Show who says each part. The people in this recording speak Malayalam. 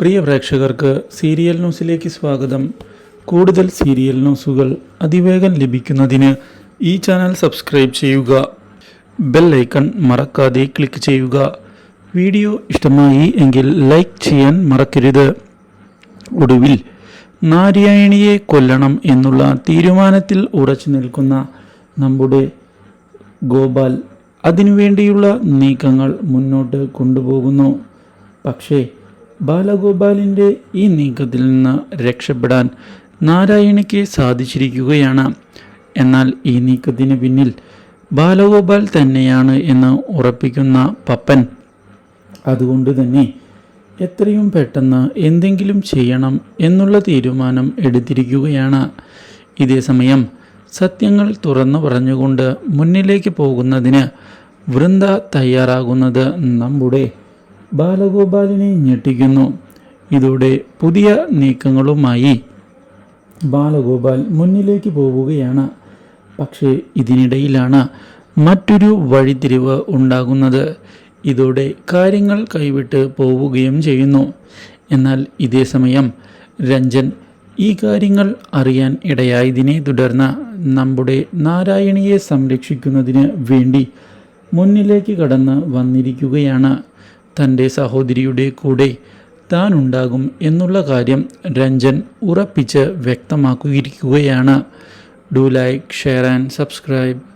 Speaker 1: പ്രിയ പ്രേക്ഷകർക്ക് സീരിയൽ ന്യൂസിലേക്ക് സ്വാഗതം. കൂടുതൽ സീരിയൽ ന്യൂസുകൾ അതിവേഗം ലഭിക്കുന്നതിന് ഈ ചാനൽ സബ്സ്ക്രൈബ് ചെയ്യുക. ബെൽ ഐക്കൺ മറക്കാതെ ക്ലിക്ക് ചെയ്യുക. വീഡിയോ ഇഷ്ടമായി എങ്കിൽ ലൈക്ക് ചെയ്യാൻ മറക്കരുത്. ഒടുവിൽ നാരായണിയെ കൊല്ലണം എന്നുള്ള തീരുമാനത്തിൽ ഉറച്ചു നിൽക്കുന്ന നമ്മുടെ ഗോപാൽ അതിനുവേണ്ടിയുള്ള നീക്കങ്ങൾ മുന്നോട്ട് കൊണ്ടുപോകുന്നു. പക്ഷേ ബാലഗോപാലിന്റെ ഈ നീക്കത്തിൽ നിന്ന് രക്ഷപ്പെടാൻ നാരായണിക്ക് സാധിച്ചിരിക്കുകയാണ്. എന്നാൽ ഈ നീക്കത്തിന് പിന്നിൽ ബാലഗോപാൽ തന്നെയാണ് എന്ന് ഉറപ്പിക്കുന്ന പപ്പൻ. അതുകൊണ്ട് തന്നെ എത്രയും പെട്ടെന്ന് എന്തെങ്കിലും ചെയ്യണം എന്നുള്ള തീരുമാനം എടുത്തിരിക്കുകയാണ്. ഇതേസമയം സത്യങ്ങൾ തുറന്നു പറഞ്ഞുകൊണ്ട് മുന്നിലേക്ക് പോകുന്നതിന് വൃന്ദ തയ്യാറാകുന്നത് നമ്മുടെ ബാലഗോപാലിനെ ഞെട്ടിക്കുന്നു. ഇതോടെ പുതിയ നീക്കങ്ങളുമായി ബാലഗോപാൽ മുന്നിലേക്ക് പോവുകയാണ്. പക്ഷേ ഇതിനിടയിലാണ് മറ്റൊരു വഴിതിരിവ് ഉണ്ടാകുന്നത്. ഇതോടെ കാര്യങ്ങൾ കൈവിട്ട് പോവുകയും ചെയ്യുന്നു. എന്നാൽ ഇതേ സമയം രഞ്ജൻ ഈ കാര്യങ്ങൾ അറിയാൻ ഇടയായതിനെ തുടർന്ന് നമ്മുടെ നാരായണിയെ സംരക്ഷിക്കുന്നതിന് വേണ്ടി മുന്നിലേക്ക് കടന്ന് വന്നിരിക്കുകയാണ്. തന്റെ സഹോദരിയുടെ കൂടെ താൻ ഉണ്ടാകും എന്നുള്ള കാര്യം രഞ്ജൻ ഉറപ്പിച്ച് വ്യക്തമാക്കിയിരിക്കുകയാണ്. Do like share and subscribe